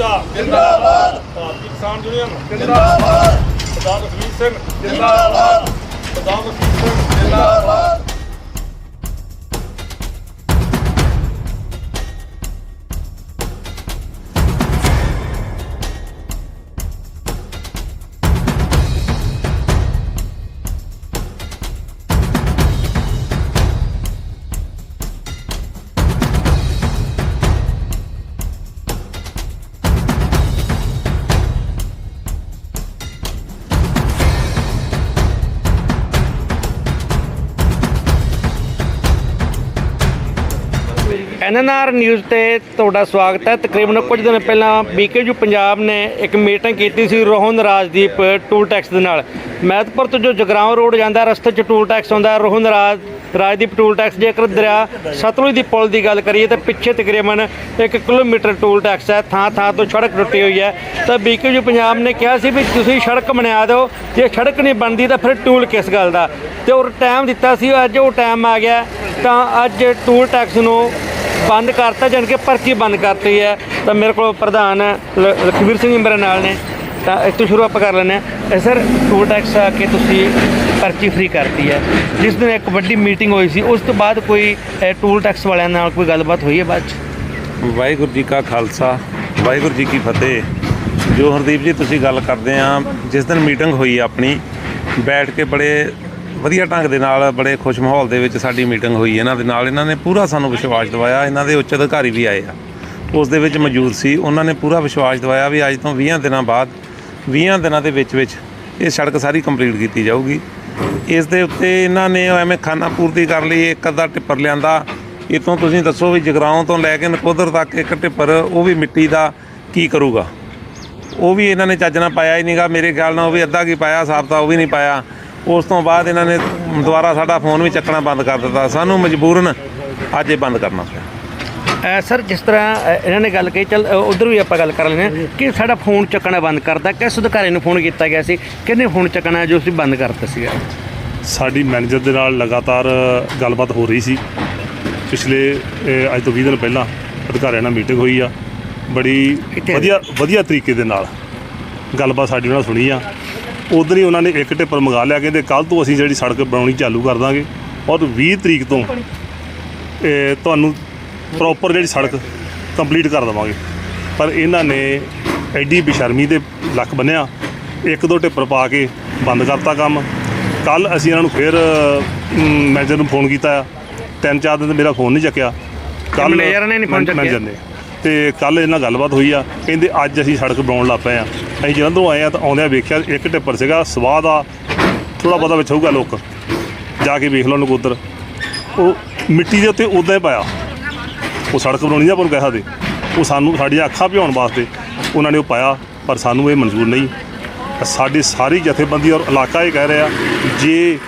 ਜਿੰਦਾਬਾਦ। ਭਾਰਤੀ ਕਿਸਾਨ ਯੂਨੀਅਨ। ਜਿੰਦਾਬਾਦ। ਸਰਦਾਰ ਸਿੰਘ। ਜਿੰਦਾਬਾਦ। ਸਰਦਾਰ ਸਿੰਘ। ਜਿੰਦਾਬਾਦ। ਐਨਐਨਆਰ ਨਿਊਜ਼ ਤੇ ਤੁਹਾਡਾ ਸਵਾਗਤ ਹੈ। ਤਕਰੀਬਨ ਕੁਝ ਦਿਨ ਪਹਿਲਾਂ ਬੀਕੇਯੂ ਪੰਜਾਬ ਨੇ ਇੱਕ ਮੀਟਿੰਗ ਕੀਤੀ ਸੀ ਰੋਹਨ ਰਾਜਦੀਪ ਟੂਲ ਟੈਕਸ ਦੇ ਨਾਲ। ਮਹਿਤਪੁਰ ਤੋਂ ਜੋ ਜਗਰਾਉਂ ਰੋਡ ਜਾਂਦਾ, ਰਸਤੇ 'ਚ ਟੂਲ ਟੈਕਸ ਆਉਂਦਾ ਰੋਹਨ ਰਾਜ ਰਾਜਦੀਪ ਟੂਲ ਟੈਕਸ ਜੇਕਰ ਦਰਿਆ ਸਤਲੁਜ ਦੀ ਪੁਲ ਦੀ ਗੱਲ ਕਰੀਏ ਤਾਂ ਪਿੱਛੇ ਤਕਰੀਬਨ 1 ਕਿਲੋਮੀਟਰ ਟੂਲ ਟੈਕਸ ਹੈ। ਥਾਂ ਥਾਂ ਤੋਂ ਸੜਕ ਟੁੱਟੀ ਹੋਈ ਹੈ। ਤਾਂ ਬੀਕੇਯੂ ਪੰਜਾਬ ਨੇ ਕਿਹਾ ਸੀ ਵੀ ਤੁਸੀਂ ਸੜਕ ਬਣਾ ਦਿਓ। ਜੇ ਸੜਕ ਨਹੀਂ ਬਣਦੀ ਤਾਂ ਫਿਰ ਟੂਲ ਕਿਸ ਗੱਲ ਦਾ? ਤੇ ਉਹ ਟਾਈਮ ਦਿੱਤਾ ਸੀ, ਅੱਜ ਉਹ ਟਾਈਮ ਆ ਗਿਆ। ਤਾਂ ਅੱਜ ਟੂਲ ਟੈਕਸ ਨੂੰ ਬੰਦ ਕਰਤਾ, ਜਾਣੀ ਕਿ ਪਰਚੀ ਬੰਦ ਕਰਤੀ ਹੈ। ਤਾਂ ਮੇਰੇ ਕੋਲ ਪ੍ਰਧਾਨ ਲ- ਲਖਵੀਰ ਸਿੰਘ ਮੇਰੇ ਨਾਲ ਨੇ। ਤਾਂ ਇਸ ਤੋਂ ਸ਼ੁਰੂ ਆਪਾਂ ਕਰ ਲੈਂਦੇ ਹਾਂ। ਸਰ ਟੂਲ ਟੈਕਸ ਆ ਕੇ ਤੁਸੀਂ ਪਰਚੀ ਫ੍ਰੀ ਕਰਤੀ ਹੈ। ਜਿਸ ਦਿਨ ਇੱਕ ਵੱਡੀ ਮੀਟਿੰਗ ਹੋਈ ਸੀ, ਉਸ ਤੋਂ ਬਾਅਦ ਕੋਈ ਟੂਲ ਟੈਕਸ ਵਾਲਿਆਂ ਨਾਲ ਕੋਈ ਗੱਲਬਾਤ ਹੋਈ ਹੈ ਬਾਅਦ ਚ? ਵਾਹਿਗੁਰੂ ਜੀ ਕਾ ਖਾਲਸਾ, ਵਾਹਿਗੁਰੂ ਜੀ ਕੀ ਫਤਿਹ। ਜੋ ਹਰਦੀਪ ਜੀ, ਤੁਸੀਂ ਗੱਲ ਕਰਦੇ ਆ ਜਿਸ ਦਿਨ ਮੀਟਿੰਗ ਹੋਈ ਆਪਣੀ, ਬੈਠ ਕੇ ਬੜੇ ਵਧੀਆ ਢੰਗ ਦੇ ਨਾਲ ਬੜੇ ਖੁਸ਼ ਮਾਹੌਲ ਦੇ ਵਿੱਚ ਸਾਡੀ ਮੀਟਿੰਗ ਹੋਈ। ਇਹਨਾਂ ਦੇ ਨਾਲ ਇਹਨਾਂ ਨੇ ਪੂਰਾ ਸਾਨੂੰ ਵਿਸ਼ਵਾਸ ਦਿਵਾਇਆ। ਇਹਨਾਂ ਦੇ ਉੱਚ ਅਧਿਕਾਰੀ ਵੀ ਆਏ ਆ। ਉਸ ਦੇ ਵਿੱਚ ਮੌਜੂਦ ਸੀ। ਉਹਨਾਂ ਨੇ ਪੂਰਾ ਵਿਸ਼ਵਾਸ ਦਿਵਾਇਆ ਵੀ ਅੱਜ ਤੋਂ 20 ਦਿਨਾਂ ਬਾਅਦ 20 ਦਿਨਾਂ ਦੇ ਵਿੱਚ ਵਿੱਚ ਇਹ ਸੜਕ ਸਾਰੀ ਕੰਪਲੀਟ ਕੀਤੀ ਜਾਊਗੀ। ਇਸ ਦੇ ਉੱਤੇ ਇਹਨਾਂ ਨੇ ਐਵੇਂ ਖਾਨਾ ਪੂਰਤੀ ਕਰ ਲਈ, ਇੱਕ ਅੱਧਾ ਟਿੱਪਰ ਲਿਆਂਦਾ। ਇਤੋਂ ਤੁਸੀਂ ਦੱਸੋ ਵੀ ਜਗਰਾਉਂ ਤੋਂ ਲੈ ਕੇ ਨਕੋਦਰ ਤੱਕ ਇੱਕ ਟਿੱਪਰ, ਉਹ ਵੀ ਮਿੱਟੀ ਦਾ ਕੀ ਕਰੂਗਾ? ਉਹ ਵੀ ਇਹਨਾਂ ਨੇ ਚੱਜ ਨਾਲ ਪਾਇਆ ਹੀ ਨਹੀਂਗਾ ਮੇਰੇ ਖਿਆਲ ਨਾਲ ਉਹ ਵੀ ਅੱਧਾ ਕੀ ਪਾਇਆ ਸਾਫਤਾ ਉਹ ਵੀ ਨਹੀਂ ਪਾਇਆ। ਉਸ ਤੋਂ ਬਾਅਦ ਇਹਨਾਂ ਨੇ ਦੁਬਾਰਾ ਸਾਡਾ ਫੋਨ ਵੀ ਚੱਕਣਾ ਬੰਦ ਕਰ ਦਿੱਤਾ। ਸਾਨੂੰ ਮਜਬੂਰਨ ਅੱਜ ਇਹ ਬੰਦ ਕਰਨਾ ਪਿਆ। ਸਰ ਜਿਸ ਤਰ੍ਹਾਂ ਅ, ਇਹਨਾਂ ਨੇ ਗੱਲ ਕਹੀ ਚਲ ਉਧਰ ਵੀ ਆਪਾਂ ਗੱਲ ਕਰ ਲੈਂਦੇ ਹਾਂ ਕਿ ਸਾਡਾ ਫੋਨ ਚੱਕਣਾ ਬੰਦ ਕਰਤਾ ਕਿਸ ਅਧਿਕਾਰੀ ਨੂੰ ਫੋਨ ਕੀਤਾ ਗਿਆ ਸੀ? ਕਿਹਨੇ ਫੋਨ ਚੱਕਣਾ ਜੋ ਅਸੀਂ ਬੰਦ ਕਰਤਾ ਸੀਗਾ? ਸਾਡੀ ਮੈਨੇਜਰ ਦੇ ਨਾਲ ਲਗਾਤਾਰ ਗੱਲਬਾਤ ਹੋ ਰਹੀ ਸੀ। ਪਿਛਲੇ ਅਹ, ਅੱਜ ਤੋਂ 20 ਦਿਨ ਪਹਿਲਾਂ ਅਧਿਕਾਰੀਆਂ ਨਾਲ ਮੀਟਿੰਗ ਹੋਈ ਆ। ਬੜੀ ਕਿੱਥੇ? ਵਧੀਆ ਵਧੀਆ ਤਰੀਕੇ ਦੇ ਨਾਲ ਗੱਲਬਾਤ ਸਾਡੀ ਉਹਨਾਂ ਨਾਲ ਸੁਣੀ ਆ। ਉਧਰ ਹੀ ਉਹਨਾਂ ਨੇ ਇੱਕ ਟਿੱਪਰ ਮੰਗਾ ਲਿਆ ਕਹਿੰਦੇ ਕੱਲ ਤੋਂ ਅਸੀਂ ਜਿਹੜੀ ਸੜਕ ਬਣਾਉਣੀ ਚਾਲੂ ਕਰ ਦਾਂਗੇ ਔਰ 20 ਤਰੀਕ ਤੋਂ ਇਹ ਤੁਹਾਨੂੰ ਪ੍ਰੋਪਰ ਜਿਹੜੀ ਸੜਕ ਕੰਪਲੀਟ ਕਰ ਦੇਵਾਂਗੇ। ਪਰ ਇਹਨਾਂ ਨੇ ਐਡੀ ਬੇਸ਼ਰਮੀ ਦੇ ਲੱਕ ਬੰਨਿਆ ਇੱਕ ਦੋ ਟਿੱਪਰ ਪਾ ਕੇ ਬੰਦ ਕਰਤਾ ਕੰਮ। ਕੱਲ ਅਸੀਂ ਇਹਨਾਂ ਨੂੰ ਫਿਰ ਮੈਨੇਜਰ ਨੂੰ ਫੋਨ ਕੀਤਾ ਤਿੰਨ ਚਾਰ ਦਿਨ ਮੇਰਾ ਫੋਨ ਨਹੀਂ ਚੱਕਿਆ। ਕੱਲ ਮੈਨੇਜਰ ਨੇ ਨਹੀਂ ਫੋਨ ਚੱਕਿਆ? ਮੈਨੇਜਰ ਨੇ। ਤੇ ਕੱਲ ਇਹਨਾਂ ਨਾਲ ਗੱਲਬਾਤ ਹੋਈ ਆ। ਕਹਿੰਦੇ ਅੱਜ ਅਸੀਂ ਸੜਕ ਬਣਾਉਣ ਲੱਗ ਪਏ ਆ। ਅਸੀਂ ਜਲੰਧਰੋਂ ਆਏ ਆ ਤਾਂ ਆਉਂਦਿਆਂ ਵੇਖਿਆ ਇੱਕ ਟਿੱਪਰ ਸੀਗਾ ਸਵਾਦ ਆ ਥੋੜਾ ਬਹੁਤਾ ਵਿੱਚ ਹੋਊਗਾ ਲੋਕ। ਜਾ ਕੇ ਵੇਖ ਲਓ ਨਕੋਦਰ ਉਹ ਮਿੱਟੀ ਦੇ ਉੱਤੇ ਉਦਾਂ ਹੀ ਪਾਇਆ। ਉਹ ਸੜਕ ਬਣਾਉਣੀ ਦਾ ਪਰ ਕਹਿ ਸਕਦੇ ਉਹ ਸਾਨੂੰ ਸਾਡੀਆਂ ਅੱਖਾਂ ਭਿਉਣ ਵਾਸਤੇ ਉਹਨਾਂ ਨੇ ਉਹ ਪਾਇਆ ਪਰ ਸਾਨੂੰ ਇਹ ਮਨਜ਼ੂਰ ਨਹੀਂ। ਸਾਡੀ ਸਾਰੀ ਜਥੇਬੰਦੀ ਔਰ ਇਲਾਕਾ ਇਹ ਕਹਿ ਰਿਹਾ ਜੇ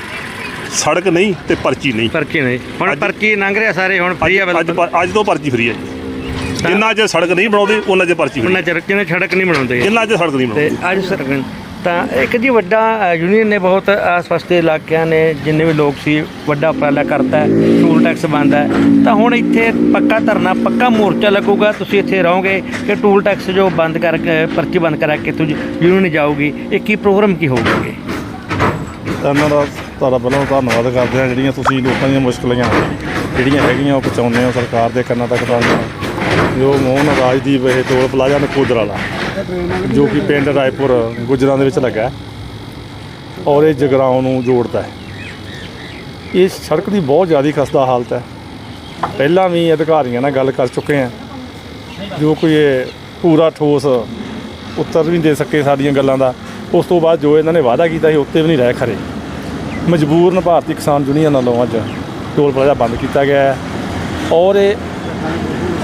ਸੜਕ ਨਹੀਂ ਤੇ ਪਰਚੀ ਨਹੀਂ। ਪਰਚੀ ਨਹੀਂ। ਹੁਣ ਪਰਚੀ ਲੰਘ ਰਿਹਾ ਸਾਰੇ ਹੁਣ ਫ੍ਰੀ ਅੱਜ ਅੱਜ ਤੋਂ ਪਰਚੀ ਫਰੀ ਹੈ ਜੀ। ਜਿੰਨਾ ਚਿਰ ਸੜਕ ਨਹੀਂ ਬਣਾਉਂਦੇ ਉਹਨਾਂ ਚਿਰ ਪਰਚੀ ਉਹਨਾਂ ਚਿਰ ਕਿਨੇ ਸੜਕ ਨਹੀਂ ਬਣਾਉਂਦੇ? ਜਿੰਨਾ ਚਿਰ ਸੜਕ ਨਹੀਂ ਤੇ ਬਣਾਉਂਦੇ। ਅੱਜ ਸਰ ਤਾਂ ਇੱਕ ਜੀ ਵੱਡਾ ਅ, ਯੂਨੀਅਨ ਨੇ ਬਹੁਤ ਆਸ-ਪਾਸ ਦੇ ਇਲਾਕਿਆਂ ਨੇ ਜਿੰਨੇ ਵੀ ਲੋਕ ਸੀ ਵੱਡਾ ਉਪਰਾਲਾ ਕਰਤਾ ਹੈ ਟੂਲ ਟੈਕਸ ਬੰਦ ਹੈ। ਤਾਂ ਹੁਣ ਇੱਥੇ ਪੱਕਾ ਧਰਨਾ ਪੱਕਾ ਮੋਰਚਾ ਲੱਗੂਗਾ ਤੁਸੀਂ ਇੱਥੇ ਰਹੋਗੇ ਕਿ ਟੂਲ ਟੈਕਸ ਜੋ ਬੰਦ ਕਰਕੇ ਪਰਚੀ ਬੰਦ ਕਰਾ ਕੇ ਤੁਸੀਂ ਯੂਨੀਅਨ ਜਾਊਗੀ ਇਹ ਕੀ ਪ੍ਰੋਗਰਾਮ ਕੀ ਹੋਊਗਾ? ਇਹਨਾਂ ਦਾ ਤੁਹਾਡਾ ਪਹਿਲਾਂ ਧੰਨਵਾਦ ਕਰਦੇ ਆ ਜਿਹੜੀਆਂ ਤੁਸੀਂ ਲੋਕਾਂ ਦੀਆਂ ਮੁਸ਼ਕਲਾਂ ਜਿਹੜੀਆਂ ਹੈਗੀਆਂ ਉਹ ਪਹੁੰਚਾਉਂਦੇ ਹੋ ਸਰਕਾਰ ਦੇ ਕੰਨਾਂ ਤੱਕ ਪਹੁੰਚਾਉਂਦੇ ਜੋ ਮੋਹਨ ਰਾਜਦੀਪ ਇਹ ਟੋਲ ਪਲਾਜ਼ਾ ਨਕੋਦਰ ਵਾਲਾ ਜੋ ਕਿ ਪਿੰਡ ਰਾਏਪੁਰ, ਗੁਜਰਾਂ ਦੇ ਵਿੱਚ ਲੱਗਾ ਹੈ ਔਰ ਇਹ ਜਗਰਾਉਂ ਨੂੰ ਜੋੜਦਾ ਹੈ। ਇਸ ਸੜਕ ਦੀ ਬਹੁਤ ਜ਼ਿਆਦਾ ਖਸਤਾ ਹਾਲਤ ਹੈ। ਪਹਿਲਾਂ ਵੀ ਅਧਿਕਾਰੀਆਂ ਨਾਲ ਗੱਲ ਕਰ ਚੁੱਕੇ ਹਾਂ, ਜੋ ਕੋਈ ਇਹ ਪੂਰਾ ਠੋਸ ਉੱਤਰ ਵੀ ਨਹੀਂ ਦੇ ਸਕੇ ਸਾਡੀਆਂ ਗੱਲਾਂ ਦਾ। ਉਸ ਤੋਂ ਬਾਅਦ ਜੋ ਇਹਨਾਂ ਨੇ ਵਾਅਦਾ ਕੀਤਾ ਸੀ, ਉੱਤੇ ਵੀ ਨਹੀਂ ਰਹਿ ਖਰੇ। ਮਜਬੂਰਨ ਭਾਰਤੀ ਕਿਸਾਨ ਯੂਨੀਅਨ ਵੱਲੋਂ ਅੱਜ ਟੋਲ ਪਲਾਜ਼ਾ ਬੰਦ ਕੀਤਾ ਗਿਆ ਹੈ। ਔਰ ਇਹ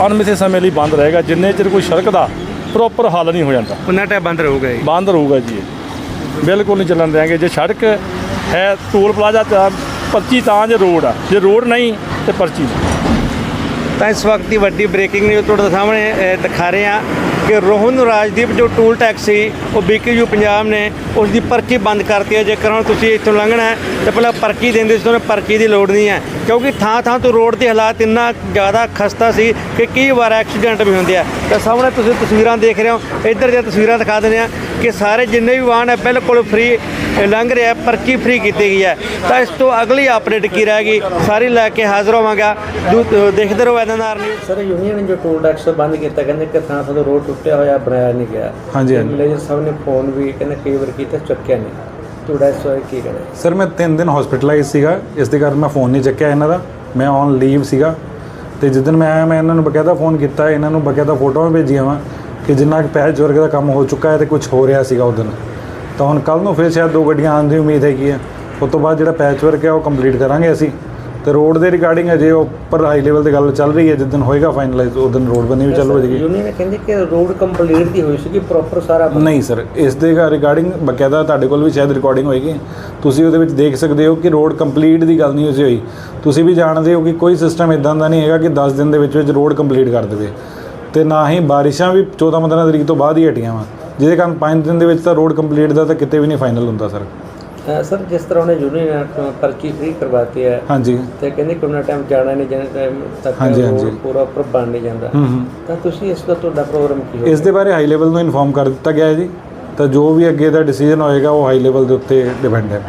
ਅਣਮਿੱਥੇ ਸਮੇਂ ਲਈ ਬੰਦ ਰਹੇਗਾ। ਜਿੰਨੇ ਚਿਰ ਕੋਈ ਸੜਕ ਦਾ ਪ੍ਰੋਪਰ ਹੱਲ ਨਹੀਂ ਹੋ ਜਾਂਦਾ। ਉਹਨਾਂ ਟਾਈਮ ਬੰਦ ਰਹੂਗਾ ਇਹ ਬੰਦ ਰਹੂਗਾ ਜੀ ਇਹ। ਬਿਲਕੁਲ ਨਹੀਂ ਚੱਲਣ ਦੇਾਂਗੇ ਜੇ ਸੜਕ ਹੈ ਟੋਲ ਪਲਾਜ਼ਾ ਤਾਂ ਪਰਚੀ ਤਾਂ ਜੇ ਰੋਡ ਆ। ਜੇ ਰੋਡ ਨਹੀਂ ਤੇ ਪਰਚੀ ਨਹੀਂ। ਤਾਂ ਇਸ ਵਕਤ ਦੀ ਵੱਡੀ ਬ੍ਰੇਕਿੰਗ ਨਿਊਜ਼ ਤੁਹਾਡੇ ਸਾਹਮਣੇ ਦਿਖਾ ਰਹੇ ਹਾਂ ਕਿ ਰੋਹਨ ਰਾਜਦੀਪ ਜੋ ਟੂਲ ਟੈਕਸ ਸੀ, ਉਹ ਬੀਕੇਯੂ ਪੰਜਾਬ ਨੇ ਉਸ ਦੀ ਪਰਚੀ ਬੰਦ ਕਰਤੀ ਹੈ। ਜੇਕਰ ਹੁਣ ਤੁਸੀਂ ਇੱਥੋਂ ਲੰਘਣਾ ਹੈ, ਤਾਂ ਪਹਿਲਾਂ ਪਰਚੀ ਦਿੰਦੇ ਸੀ, ਤੁਹਾਨੂੰ ਪਰਚੀ ਦੀ ਲੋੜ ਨਹੀਂ ਹੈ। ਕਿਉਂਕਿ ਥਾਂ ਥਾਂ ਤੋਂ ਰੋਡ ਦੇ ਹਾਲਾਤ ਇੰਨਾ ਜ਼ਿਆਦਾ ਖਸਤਾ ਸੀ ਕਿ ਕਈ ਵਾਰ ਐਕਸੀਡੈਂਟ ਵੀ ਹੁੰਦੇ ਆ। ਤਾਂ ਸਾਹਮਣੇ ਤੁਸੀਂ ਤਸਵੀਰਾਂ ਦੇਖ ਰਹੇ ਹੋ। ਇੱਧਰ ਦੀਆਂ ਤਸਵੀਰਾਂ ਦਿਖਾ ਦਿੰਦੇ ਆ ਕਿ ਸਾਰੇ ਜਿੰਨੇ ਵੀ ਵਾਹਨ ਹੈ, ਬਿਲਕੁਲ ਫ੍ਰੀ ਲੰਘ ਰਿਹਾ ਪਰਚੀ ਫ੍ਰੀ ਕੀਤੀ ਗਈ ਹੈ। ਤਾਂ ਇਸ ਤੋਂ ਅਗਲੀ ਅਪਡੇਟ ਕੀ ਰਹੇਗੀ ਸਾਰੀ ਲੈ ਕੇ ਹਾਜ਼ਰ ਹੋਵਾਂਗਾ। ਦੂ- ਦੇਖਦੇ ਰਹੋ ਐਨਐਨਆਰ ਨਿਊਜ਼ ਸਰ ਯੂਨੀਅਨ ਨੇ ਜੋ ਟੋਲ ਟੈਕਸ ਬੰਦ ਕੀਤਾ ਕਹਿੰਦੇ ਕਿ ਤੋਂ ਰੋਡ ਟੁੱਟਿਆ ਹੋਇਆ ਬਣਾਇਆ ਨਹੀਂ ਗਿਆ। ਹਾਂਜੀ, ਹਾਂਜੀ। ਮੈਨੇਜਰ ਸਾਹਿਬ ਨੇ ਫੋਨ ਵੀ ਕਹਿੰਦੇ ਕਈ ਵਾਰ ਕੀਤਾ ਚੱਕਿਆ ਨਹੀਂ। ਤੁਹਾਡਾ ਇਸ ਬਾਰੇ ਕੀ ਕਹਿਣਾ ਸਰ ਮੈਂ 3 ਦਿਨ ਹਸਪੀਟਲਾਈਜ਼ ਸੀਗਾ। ਇਸ ਦੇ ਕਾਰਨ ਮੈਂ ਫੋਨ ਨਹੀਂ ਚੱਕਿਆ ਇਹਨਾਂ ਦਾ। ਮੈਂ ਔਨ ਲੀਵ ਸੀਗਾ। ਤੇ ਜਿੱਦਨ ਮੈਂ ਆਇਆ ਮੈਂ ਇਹਨਾਂ ਨੂੰ ਬਕਾਇਦਾ ਫੋਨ ਕੀਤਾ ਇਹਨਾਂ ਨੂੰ ਬਕਾਇਦਾ ਫੋਟੋਆਂ ਭੇਜੀਆਂ ਵਾ ਕਿ ਜਿੰਨਾ ਕੁ ਪੈਚ ਵਰਗ ਦਾ ਕੰਮ ਹੋ ਚੁੱਕਾ ਹੈ ਤੇ ਕੁਝ ਹੋ ਰਿਹਾ ਸੀਗਾ ਉਦੋਂ ਤਾਂ ਹੁਣ ਕੱਲ ਨੂੰ ਫਿਰ ਸ਼ਾਇਦ ਦੋ ਗੱਡੀਆਂ ਆਉਣ ਦੀ ਉਮੀਦ ਹੈਗੀ ਹੈ। ਉਸ ਤੋਂ ਬਾਅਦ ਜਿਹੜਾ ਪੈਚ ਵਰਕ ਹੈ ਉਹ ਕੰਪਲੀਟ ਕਰਾਂਗੇ ਅਸੀਂ। ਤੇ ਰੋਡ ਦੇ ਰਿਗਾਰਡਿੰਗ ਅਜੇ ਉੱਪਰ ਹਾਈ ਲੈਵਲ ਤੇ ਗੱਲ ਚੱਲ ਰਹੀ ਹੈ ਜਿੱਦਨ ਹੋਏਗਾ ਫਾਈਨਲਾਈਜ਼ ਉਦੋਂ ਰੋਡ ਬਣੀ ਵੀ ਚੱਲ ਹੋ ਜਾਏਗੀ। ਯੂਨੀਅਨ ਨੇ ਕਹਿੰਦੇ ਕਿ ਰੋਡ ਕੰਪਲੀਟ ਦੀ ਹੋਈ ਸੀ ਕਿ ਪ੍ਰੋਪਰ ਸਾਰਾ ਨਹੀਂ ਸਰ ਇਸ ਦੇ ਰਿਗਾਰਡਿੰਗ ਬਕਾਇਦਾ ਤੁਹਾਡੇ ਕੋਲ ਵੀ ਸ਼ਾਇਦ ਰਿਕਾਰਡਿੰਗ ਹੋਏਗੀ। ਤੁਸੀਂ ਉਹਦੇ ਵਿੱਚ ਦੇਖ ਸਕਦੇ ਹੋ ਕਿ ਰੋਡ ਕੰਪਲੀਟ ਦੀ ਗੱਲ ਨਹੀਂ ਹੋਈ ਤੁਸੀਂ ਵੀ ਜਾਣਦੇ ਹੋ ਕਿ ਕੋਈ ਸਿਸਟਮ ਇਦਾਂ ਦਾ ਨਹੀਂ ਹੈਗਾ ਕਿ 10 ਦਿਨ ਦੇ ਵਿੱਚ ਵਿੱਚ ਰੋਡ ਕੰਪਲੀਟ ਕਰ ਦੇਵੇ। ਤੇ ਨਾ ਹੀ ਬਾਰਿਸ਼ਾਂ ਵੀ 14 15 ਤਰੀਕ ਤੋਂ ਬਾਅਦ ਹੀ ਹਟੀਆਂ ਵਾ। ਜਿਹਦੇ ਕਾਰਨ 5 ਦਿਨ ਦੇ ਵਿੱਚ ਤਾਂ ਰੋਡ ਕੰਪਲੀਟ ਦਾ ਤਾਂ ਕਿਤੇ ਵੀ ਨਹੀਂ ਫਾਈਨਲ ਹੁੰਦਾ ਸਰ ਸਰ ਜਿਸ ਤਰ੍ਹਾਂ ਉਹਨੇ ਯੂਨੀਅਨ ਪਰਚੀ ਫ੍ਰੀ ਕਰਵਾਤੀ ਹੈ ਹਾਂਜੀ। ਤੇ ਕਹਿੰਦੇ ਕਿ ਉਹਨਾਂ ਟਾਈਮ ਜਾਣਾ ਨਹੀਂ ਜਾਣਾ ਟਾਈਮ ਤੱਕ ਹਾਂਜੀ, ਹਾਂਜੀ। ਪੂਰਾ ਉੱਪਰ ਬਣ ਨਹੀਂ ਜਾਂਦਾ। ਹੂੰ ਹੂੰ। ਤਾਂ ਤੁਸੀਂ ਇਸ ਦਾ ਤੁਹਾਡਾ ਪ੍ਰੋਗਰਾਮ ਕੀ ਹੋਵੇਗਾ ਇਸ ਦੇ ਬਾਰੇ ਹਾਈ ਲੈਵਲ ਨੂੰ ਇਨਫੋਰਮ ਕਰ ਦਿੱਤਾ ਗਿਆ ਹੈ ਜੀ। ਤਾਂ ਜੋ ਵੀ ਅੱਗੇ ਦਾ ਡਿਸੀਜਨ ਹੋਏਗਾ ਉਹ ਹਾਈ ਲੈਵਲ ਦੇ ਉੱਤੇ ਡਿਪੈਂਡ ਹੈ।